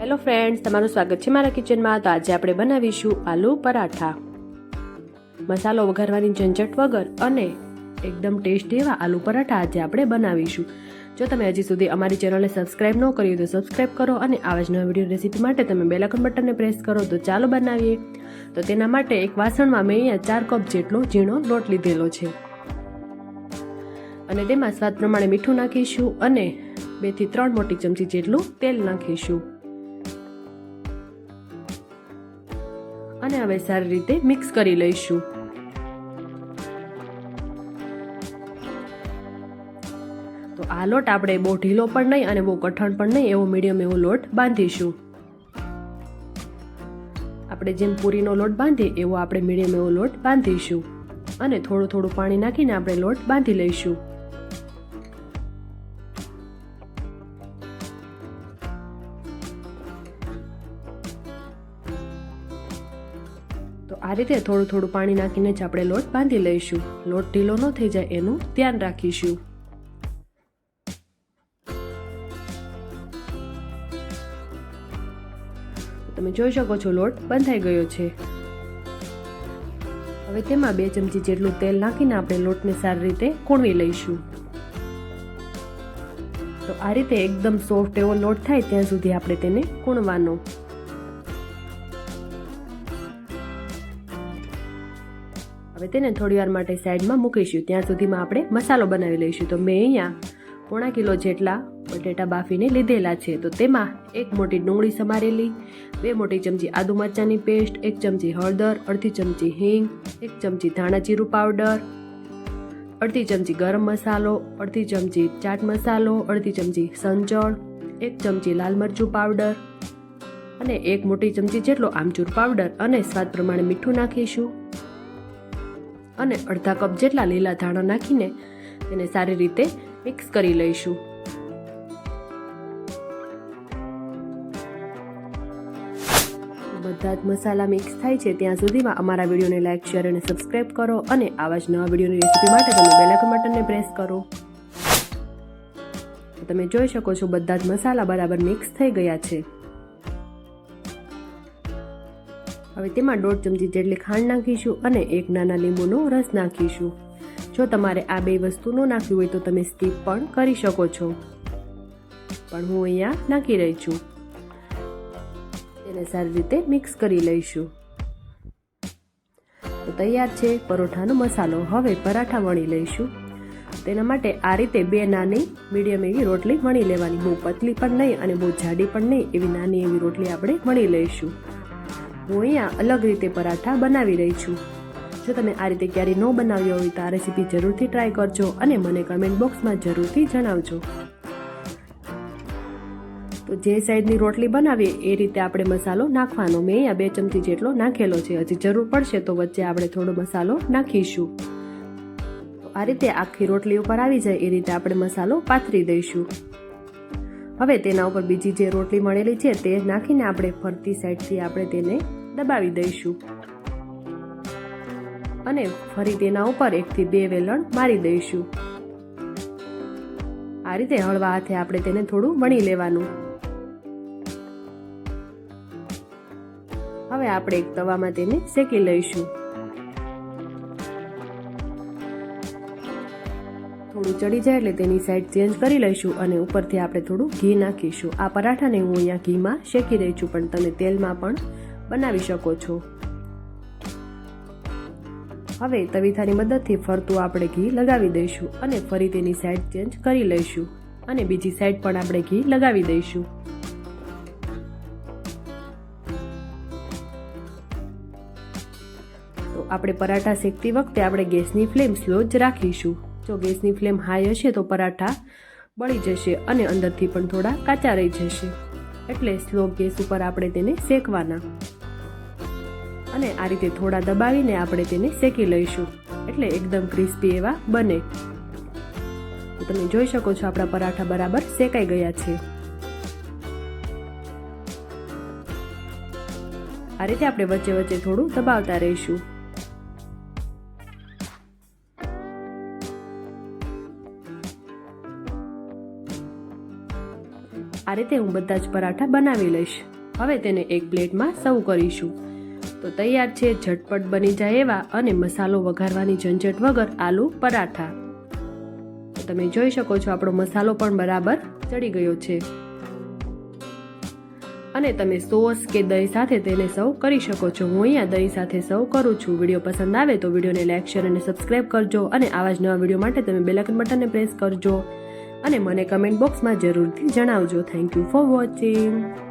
Hello friends, તમારું સ્વાગત છે મારા કિચનમાં. તો આજે આપણે બનાવીશું આલુ પરાઠા. મસાલો વઘારવાની ઝંઝટ વગર અને એકદમ ટેસ્ટી એવા આલુ પરાઠા આજે આપણે બનાવીશું. જો તમે હજી સુધી અમારી ચેનલને સબસ્ક્રાઇબ ન કરી તો સબસ્ક્રાઇબ કરો અને આવા જ નવા વીડિયો રેસીપી માટે તમે બેલાકન બટનને પ્રેસ કરો. તો ચાલો બનાવીએ. તો તેના માટે એક વાસણમાં મેં અહીંયા ચાર કપ જેટલો ઝીણો લોટ લીધેલો છે. અને તેમાં સ્વાદ પ્રમાણે મીઠું નાખીશું અને બેથી ત્રણ મોટી ચમચી જેટલું તેલ નાખીશું. અને હવે સારી રીતે મિક્સ કરી લઈશું. તો આ લોટ આપણે બહુ ઢીલો પણ નહીં અને બહુ કઠણ પણ નહીં, એવો મીડિયમ એવો લોટ બાંધીશું. આપણે જેમ પૂરીનો લોટ બાંધીએ, એવો આપણે મીડિયમ એવો લોટ બાંધીશું. અને થોડું થોડું પાણી નાખીને આપણે લોટ બાંધી લઈશું. તો આ રીતે થોડું થોડું પાણી નાખીને જ આપણે લોટ બાંધી લઈશું. લોટ ઢીલો ન થઈ જાય એનું ધ્યાન રાખીશું. તમે જોઈ શકો છો લોટ બંધાઈ ગયો છે. હવે તેમાં બે ચમચી જેટલું તેલ નાખીને આપણે લોટને સારી રીતે કૂણવી લઈશું. તો આ રીતે એકદમ સોફ્ટ એવો લોટ થાય ત્યાં સુધી આપણે તેને કૂણવાનો. હવે તેને થોડી વાર માટે સાઈડમાં મૂકીશું. ત્યાં સુધીમાં આપણે મસાલો બનાવી લઈશું. તો મેં અહીંયા પોણા કિલો જેટલા બટેટા બાફીને લીધેલા છે. તો તેમાં એક મોટી ડુંગળી સમારેલી, બે મોટી ચમચી આદુ મરચાંની પેસ્ટ, એક ચમચી હળદર, અડધી ચમચી હિંગ, એક ચમચી ધાણા જીરું પાવડર, અડધી ચમચી ગરમ મસાલો, અડધી ચમચી ચાટ મસાલો, અડધી ચમચી સંચળ, એક ચમચી લાલ મરચું પાવડર અને એક મોટી ચમચી જેટલો આમચૂર પાવડર. અને સ્વાદ પ્રમાણે મીઠું નાખીશું. અને અડધા કપ જેટલા લીલા ધાણા નાખીને તેને સારી રીતે મિક્સ કરી લઈશું. બધા જ મસાલા મિક્સ થાય છે ત્યાં સુધીમાં અમારા વિડીયોને લાઇક શેર અને સબસ્ક્રાઇબ કરો અને આવા જ નવા વિડીયોની રેસીપી માટે તમે બેલાકન બટનને પ્રેસ કરો. તમે જોઈ શકો છો બધા જ મસાલા બરાબર મિક્સ થઈ ગયા છે. હવે તેમાં દોઢ ચમચી જેટલી ખાંડ નાખીશું અને એક નાના લીંબુનો રસ નાખીશું. જો તમારે આ બે વસ્તુ ન નાખવી હોય તો તમે સ્ટીપ પણ કરી શકો છો. પણ હું અહીંયા નાખી રહી છું. તેને સારી રીતે મિક્સ કરી લઈશું. તો તૈયાર છે પરોઠાનો મસાલો. હવે પરાઠા વણી લઈશું. તેના માટે આ રીતે બે નાની, મીડિયમ એવી રોટલી વણી લેવાની. બહુ પતલી પણ નહીં અને બહુ જાડી પણ નહીં. એવી નાની એવી રોટલી આપણે વણી લઈશું. હું અહીંયા અલગ રીતે પરાઠા બનાવી રહી છું. જો તમે આ રીતે ક્યારેય ન બનાવ્યો હોય તો આ રેસીપી જરૂરથી ટ્રાય કરજો અને મને કમેન્ટ બોક્સમાં જરૂરથી જણાવજો. તો જે સાઈડની રોટલી બનાવીએ, એ રીતે આપણે મસાલો નાખવાનો. મેં અહીંયા બે ચમચી જેટલો નાખેલો છે. હજી જરૂર પડશે તો વચ્ચે આપણે થોડો મસાલો નાખીશું. આ રીતે આખી રોટલી ઉપર આવી જાય, એ રીતે આપણે મસાલો પાથરી દઈશું. હવે તેના ઉપર બીજી જે રોટલી મળેલી છે, તે નાખીને આપણે ફરતી સાઈડથી આપણે તેને દબાવી દઈશું. અને ફરી તેના ઉપર એકથી બે વેલણ મારી દઈશું. આ રીતે હળવા હાથે આપણે તેને થોડું વણી લેવાનું. હવે આપણે એક તવામાં તેને શેકી લઈશું. થોડું ચડી જાય એટલે તેની સાઈડ ચેન્જ કરી લઈશું અને ઉપરથી આપણે થોડું ઘી નાખીશું. આ પરાઠાને હું અહીંયા ઘીમાં શેકી રહી છું, પણ તમે તેલમાં પણ બનાવી શકો છો. હવે તવીથાની મદદથી ફરતું આપણે ઘી લગાવી દઈશું અને ફરી તેની સાઈડ ચેન્જ કરી લઈશું અને બીજી સાઈડ પણ આપણે ઘી લગાવી દઈશું. તો આપણે પરાઠા શેકતી વખતે આપણે ગેસની ફ્લેમ સ્લો જ રાખીશું. જો ગેસની ફ્લેમ હાઈ હશે તો પરાઠા બળી જશે અને અંદરથી પણ થોડા કાચા રહી જશે. એટલે સ્લો ગેસ ઉપર આપણે તેને શેકવાના. અને આ રીતે થોડા દબાવીને આપણે તેને શેકી લઈશું. એટલે એકદમ ક્રિસ્પી એવા બને. તમે જોઈ શકો છો આપણા પરાઠા બરાબર શેકાઈ ગયા છે. આ રીતે આપણે વચ્ચે વચ્ચે થોડું દબાવતા રહીશું. આ રીતે હું બધા જ પરાઠા બનાવી લઈશ. હવે તેને એક પ્લેટમાં સર્વ કરીશું. તો તૈયાર છે, ઝટપટ બની જાય એવા અને મસાલો વઘારવાની ઝંઝટ વગર આલુ પરાઠા. તમે જોઈ શકો છો, આપણો મસાલો પણ બરાબર ચડી ગયો છે. અને તમે સોસ કે દહીં સાથે તેને સર્વ કરી શકો છો. હું અહીંયા દહીં સાથે સર્વ કરું છું. વીડિયો પસંદ આવે તો વિડીયોને લાઇક શેર અને સબસ્ક્રાઇબ કરજો અને આવા જ નવા વીડિયો માટે તમે બેલાઇકન બટનને પ્રેસ કરજો. અને મને કમેન્ટ બોક્સમાં જરૂરથી જણાવજો. Thank you for watching.